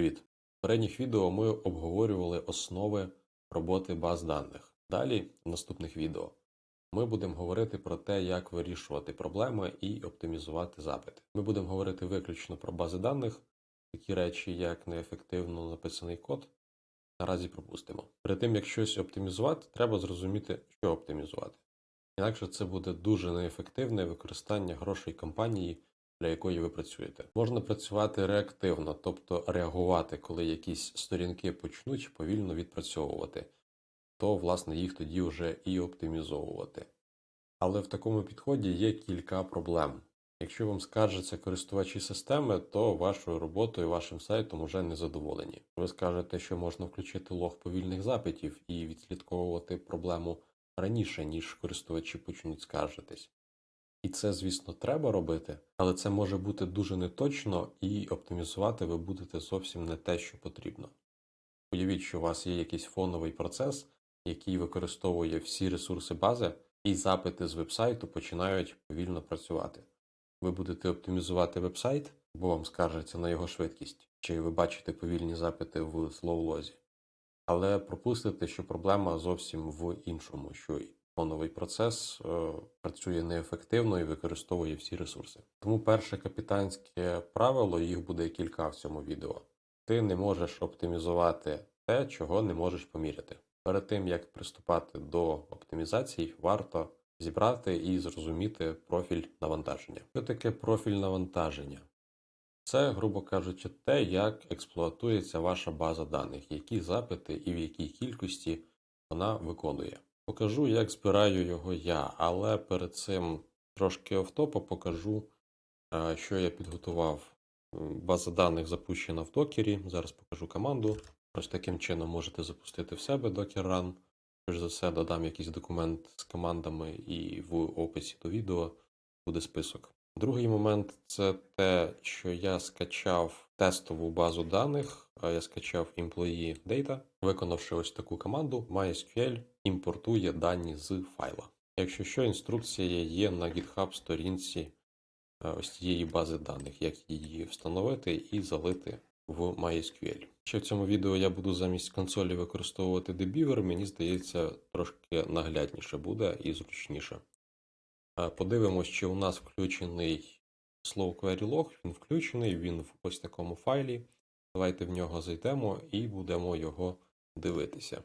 Привіт! В передніх відео ми обговорювали основи роботи баз даних. Далі, в наступних відео, ми будемо говорити про те, як вирішувати проблеми і оптимізувати запити. Ми будемо говорити виключно про бази даних, такі речі, як неефективно написаний код. Наразі пропустимо. Перед тим, як щось оптимізувати, треба зрозуміти, що оптимізувати. Інакше це буде дуже неефективне використання грошей компанії, для якої ви працюєте. Можна працювати реактивно, тобто реагувати, коли якісь сторінки почнуть повільно відпрацьовувати, то, власне, їх тоді вже і оптимізовувати. Але в такому підході є кілька проблем. Якщо вам скаржаться користувачі системи, то вашою роботою, вашим сайтом уже не задоволені. Ви скажете, що можна включити лог повільних запитів і відслідковувати проблему раніше, ніж користувачі почнуть скаржитись. І це, звісно, треба робити, але це може бути дуже неточно, і оптимізувати ви будете зовсім не те, що потрібно. Уявіть, що у вас є якийсь фоновий процес, який використовує всі ресурси бази, і запити з вебсайту починають повільно працювати. Ви будете оптимізувати вебсайт, бо вам скаржаться на його швидкість, чи ви бачите повільні запити в слоулозі. Але пропустите, що проблема зовсім в іншому, що фоновий процес е, працює неефективно і використовує всі ресурси. Тому перше капітанське правило, їх буде кілька в цьому відео. Ти не можеш оптимізувати те, чого не можеш поміряти. Перед тим як приступати до оптимізації, варто зібрати і зрозуміти профіль навантаження. Що таке профіль навантаження? Це, грубо кажучи, те, як експлуатується ваша база даних, які запити і в якій кількості вона виконує. Покажу, як збираю його я, але перед цим трошки офтопа покажу, е, що я підготував. База даних запущена в докері. Зараз покажу команду. Ось таким чином можете запустити в себе Docker Run. Перш за все, додам якийсь документ з командами, і в описі до відео буде список. Другий момент це те, що я скачав тестову базу даних, я скачав Employee Data, виконавши ось таку команду, MySQL імпортує дані з файла. Якщо що, інструкція є на GitHub сторінці ось цієї бази даних, як її встановити і залити в MySQL. Ще в цьому відео я буду замість консолі використовувати Debeaver, мені здається, трошки наглядніше буде і зручніше. Подивимось, чи у нас включений Slow Query Log. Він включений, він в ось такому файлі. Давайте в нього зайдемо і будемо його дивитися.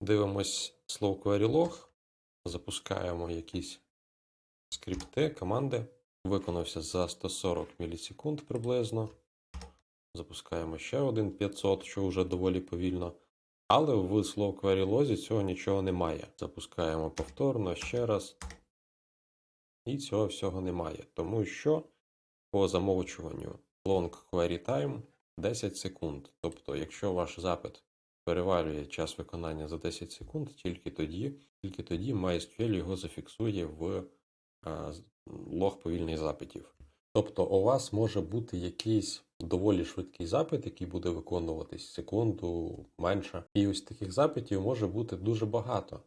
Дивимось Slow Query Log, запускаємо якісь скрипти, команди. Виконався за 140 мілісекунд приблизно. Запускаємо ще один 500, що вже доволі повільно. Але в Slow Query Log цього нічого немає. Запускаємо повторно ще раз. І цього всього немає. Тому що по замовчуванню Long Query Time 10 секунд. Тобто, якщо ваш запит перевалює час виконання за 10 секунд, тільки тоді тільки тоді MySQL його зафіксує в лог повільних запитів. Тобто у вас може бути якийсь доволі швидкий запит, який буде виконуватись секунду менше. І ось таких запитів може бути дуже багато,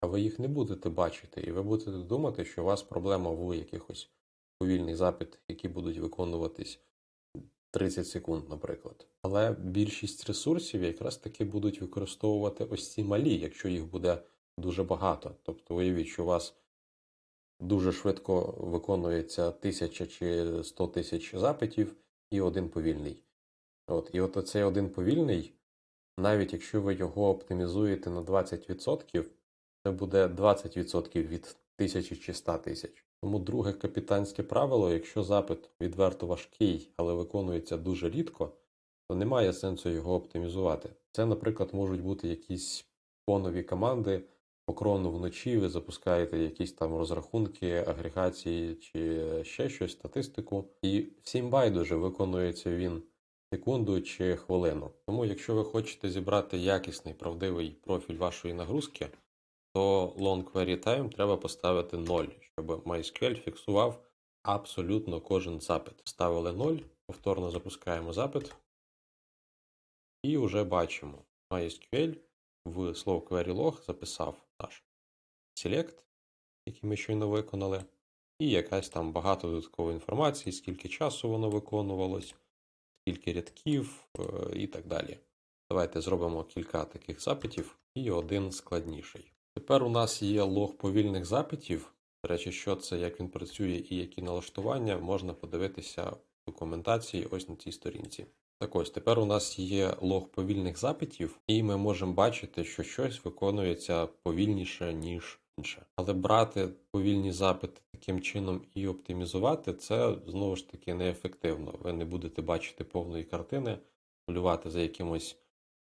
а ви їх не будете бачити, і ви будете думати, що у вас проблема в якихось повільних запитах, які будуть виконуватись 30 секунд, наприклад. Але більшість ресурсів якраз таки будуть використовувати ось ці малі, якщо їх буде дуже багато. Тобто уявіть, що у вас дуже швидко виконується тисяча чи 100 тисяч запитів і один повільний. От, І от цей один повільний, навіть якщо ви його оптимізуєте на 20%, це буде 20% від тисячі чи 100 тисяч. Тому друге капітанське правило, якщо запит відверто важкий, але виконується дуже рідко, то немає сенсу його оптимізувати. Це, наприклад, можуть бути якісь фонові команди, покрону вночі, ви запускаєте якісь там розрахунки, агрегації чи ще щось, статистику, і всім байдуже виконується він секунду чи хвилину. Тому, якщо ви хочете зібрати якісний правдивий профіль вашої нагрузки, то long query time треба поставити 0, щоб MySQL фіксував абсолютно кожен запит. Ставили 0, повторно запускаємо запит. І вже бачимо, MySQL в слово query log записав наш select, який ми щойно виконали, і якась там багато додаткової інформації, скільки часу воно виконувалось, скільки рядків е, і так далі. Давайте зробимо кілька таких запитів і один складніший. Тепер у нас є лог повільних запитів. До речі, що це, як він працює і які налаштування, можна подивитися в документації ось на цій сторінці. Так ось тепер у нас є лог повільних запитів, і ми можемо бачити, що щось виконується повільніше, ніж інше. Але брати повільні запити таким чином і оптимізувати це знову ж таки неефективно. Ви не будете бачити повної картини, полювати за якимось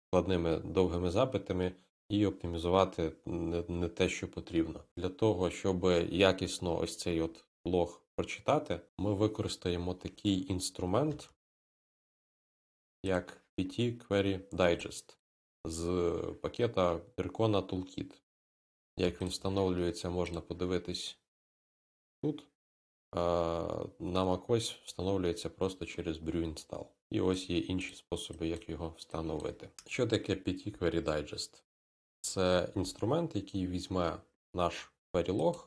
складними довгими запитами і оптимізувати не, не те, що потрібно. Для того, щоб якісно ось цей от лог прочитати, ми використаємо такий інструмент, як PT Query Digest з пакета Percona Toolkit. Як він встановлюється, можна подивитись тут. На macOS встановлюється просто через Brew Install. І ось є інші способи, як його встановити. Що таке PT Query Digest? Це інструмент, який візьме наш query log.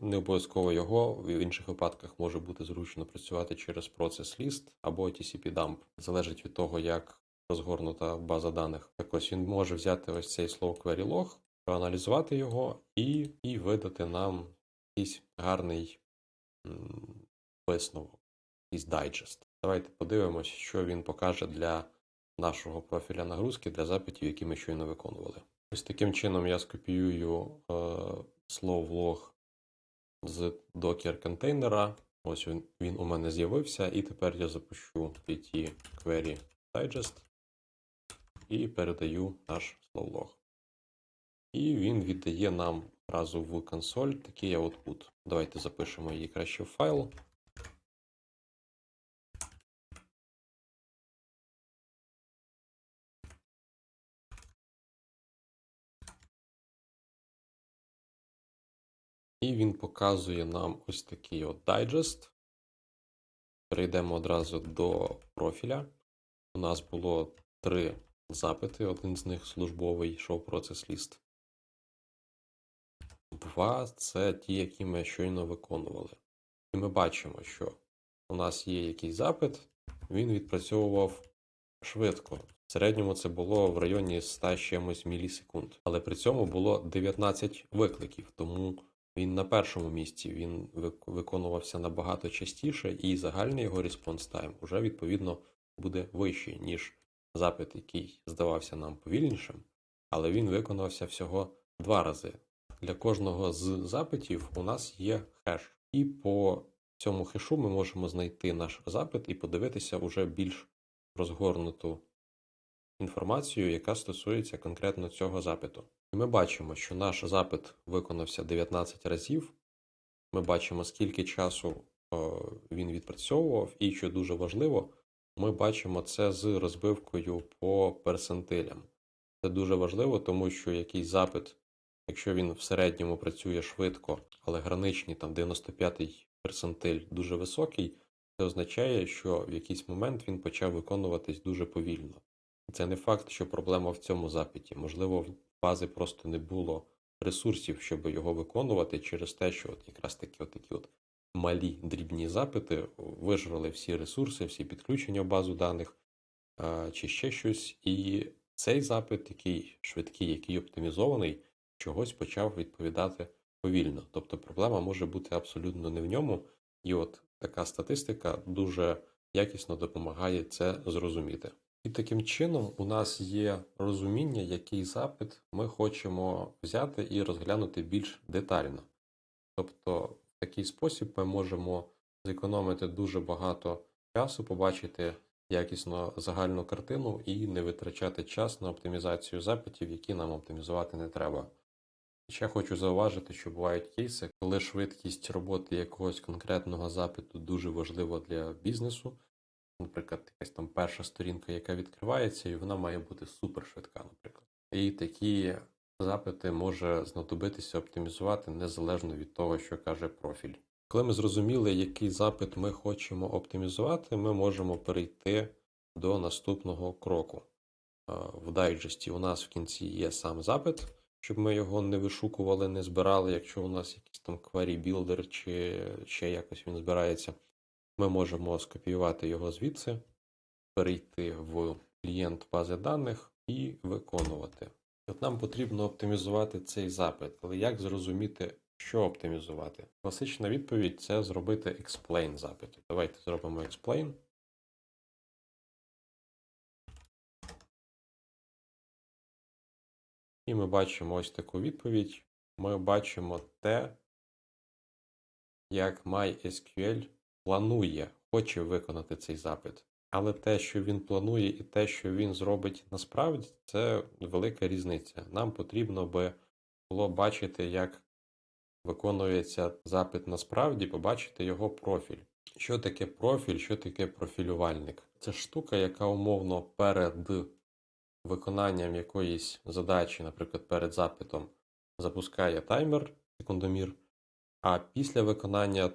Не обов'язково його, в інших випадках може бути зручно працювати через процес list або TCP-dump. Залежить від того, як розгорнута база даних. Так ось він може взяти ось цей слово query log, проаналізувати його і, і видати нам якийсь гарний висновок, якийсь дайджест. Давайте подивимось, що він покаже для нашого профіля нагрузки для запитів, які ми щойно виконували. Ось таким чином я скопіюю е, слово log з докер контейнера. Ось він, він у мене з'явився, і тепер я запущу PT Query Digest і передаю наш словлог. І він віддає нам одразу в консоль такий output. Давайте запишемо її краще в файл. І він показує нам ось такий от дайджест. Перейдемо одразу до профіля. У нас було три запити, один з них службовий йшов процес ліст. Два це ті, які ми щойно виконували. І ми бачимо, що у нас є якийсь запит, він відпрацьовував швидко. В середньому це було в районі 100 з чимось мілісекунд. Але при цьому було 19 викликів, тому він на першому місці він вик- виконувався набагато частіше, і загальний його респонс тайм уже відповідно буде вищий, ніж запит, який здавався нам повільнішим, але він виконався всього два рази. Для кожного з запитів у нас є хеш, і по цьому хешу ми можемо знайти наш запит і подивитися уже більш розгорнуту інформацію, яка стосується конкретно цього запиту. І ми бачимо, що наш запит виконався 19 разів. Ми бачимо, скільки часу е, він відпрацьовував, і що дуже важливо, ми бачимо це з розбивкою по персентилям. Це дуже важливо, тому що якийсь запит, якщо він в середньому працює швидко, але граничний там 95-й персентиль дуже високий, це означає, що в якийсь момент він почав виконуватись дуже повільно. Це не факт, що проблема в цьому запиті. Можливо, бази просто не було ресурсів, щоб його виконувати через те, що от якраз такі от такі от малі дрібні запити вижрали всі ресурси, всі підключення в базу даних чи ще щось. І цей запит, який швидкий, який оптимізований, чогось почав відповідати повільно. Тобто проблема може бути абсолютно не в ньому. І от така статистика дуже якісно допомагає це зрозуміти. І таким чином у нас є розуміння, який запит ми хочемо взяти і розглянути більш детально. Тобто, в такий спосіб ми можемо зекономити дуже багато часу, побачити якісно загальну картину і не витрачати час на оптимізацію запитів, які нам оптимізувати не треба. Ще хочу зауважити, що бувають кейси, коли швидкість роботи якогось конкретного запиту дуже важлива для бізнесу. Наприклад, якась там перша сторінка, яка відкривається, і вона має бути супер швидка, наприклад. І такі запити може знадобитися оптимізувати незалежно від того, що каже профіль. Коли ми зрозуміли, який запит ми хочемо оптимізувати, ми можемо перейти до наступного кроку. В дайджесті у нас в кінці є сам запит, щоб ми його не вишукували, не збирали. Якщо у нас якийсь там query builder чи ще якось він збирається, ми можемо скопіювати його звідси, перейти в клієнт бази даних і виконувати. От нам потрібно оптимізувати цей запит, але як зрозуміти, що оптимізувати? Класична відповідь це зробити explain запит. Давайте зробимо explain. І ми бачимо ось таку відповідь. Ми бачимо те, як MySQL планує, хоче виконати цей запит. Але те, що він планує, і те, що він зробить насправді, це велика різниця. Нам потрібно би було бачити, як виконується запит насправді, побачити його профіль. Що таке профіль, що таке профілювальник? Це штука, яка умовно перед виконанням якоїсь задачі, наприклад, перед запитом, запускає таймер, секундомір, а після виконання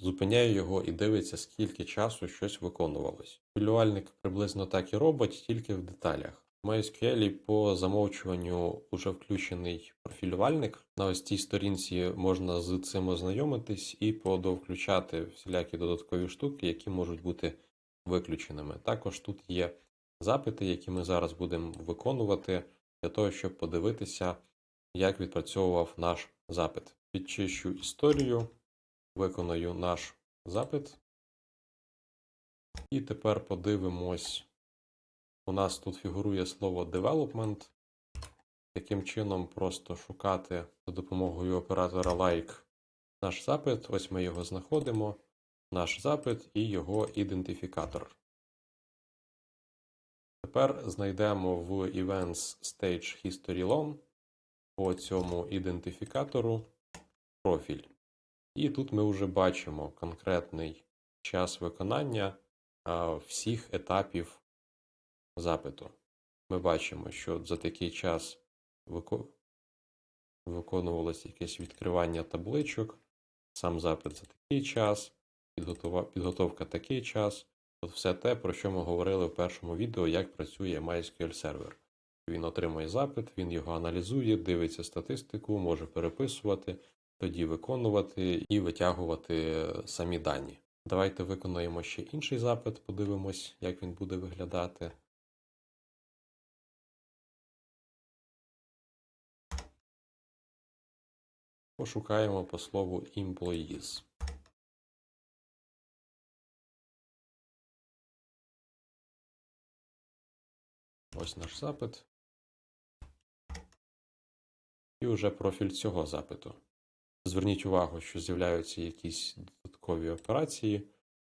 зупиняє його і дивиться, скільки часу щось виконувалось. Профілювальник приблизно так і робить, тільки в деталях. В MySQL по замовчуванню вже включений профілювальник. На ось цій сторінці можна з цим ознайомитись і подовключати всілякі додаткові штуки, які можуть бути виключеними. Також тут є запити, які ми зараз будемо виконувати для того, щоб подивитися, як відпрацьовував наш запит. Підчищу історію, виконую наш запит. І тепер подивимось. У нас тут фігурує слово development. Таким чином, просто шукати за допомогою оператора like наш запит. Ось ми його знаходимо, наш запит і його ідентифікатор. Тепер знайдемо в Events Stage History Long по цьому ідентифікатору профіль. І тут ми вже бачимо конкретний час виконання всіх етапів запиту. Ми бачимо, що за такий час вико... виконувалося якесь відкривання табличок, сам запит за такий час, підготовка такий час. От все те, про що ми говорили в першому відео, як працює MySQL сервер. Він отримує запит, він його аналізує, дивиться статистику, може переписувати, тоді виконувати і витягувати самі дані. Давайте виконаємо ще інший запит, подивимось, як він буде виглядати. Пошукаємо по слову employees. Ось наш запит. І вже профіль цього запиту. Зверніть увагу, що з'являються якісь додаткові операції,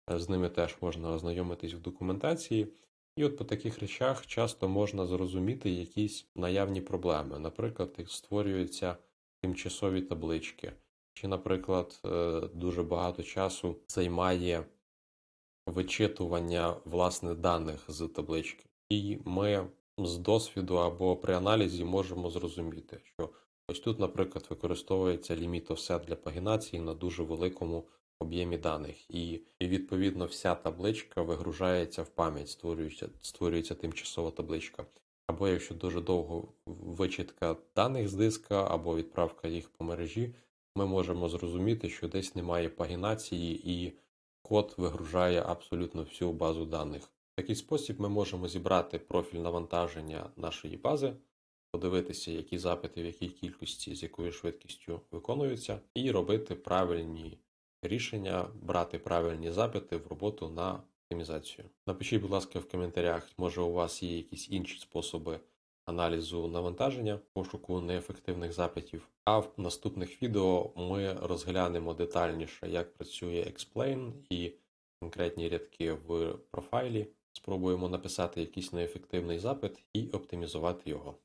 з ними теж можна ознайомитись в документації. І от по таких речах часто можна зрозуміти якісь наявні проблеми. Наприклад, створюються тимчасові таблички, чи, наприклад, дуже багато часу займає вичитування власне даних з таблички. І ми з досвіду або при аналізі можемо зрозуміти, що ось тут, наприклад, використовується ліміт offset для пагінації на дуже великому об'ємі даних, і, і відповідно вся табличка вигружається в пам'ять, створюється, створюється тимчасова табличка. Або якщо дуже довго вичитка даних з диска, або відправка їх по мережі, ми можемо зрозуміти, що десь немає пагінації, і код вигружає абсолютно всю базу даних. В такий спосіб ми можемо зібрати профіль навантаження нашої бази, подивитися, які запити, в якій кількості, з якою швидкістю виконуються, і робити правильні рішення, брати правильні запити в роботу на оптимізацію. Напишіть, будь ласка, в коментарях, може у вас є якісь інші способи аналізу навантаження, пошуку неефективних запитів. А в наступних відео ми розглянемо детальніше, як працює Explain і конкретні рядки в профайлі. Спробуємо написати якийсь неефективний запит і оптимізувати його.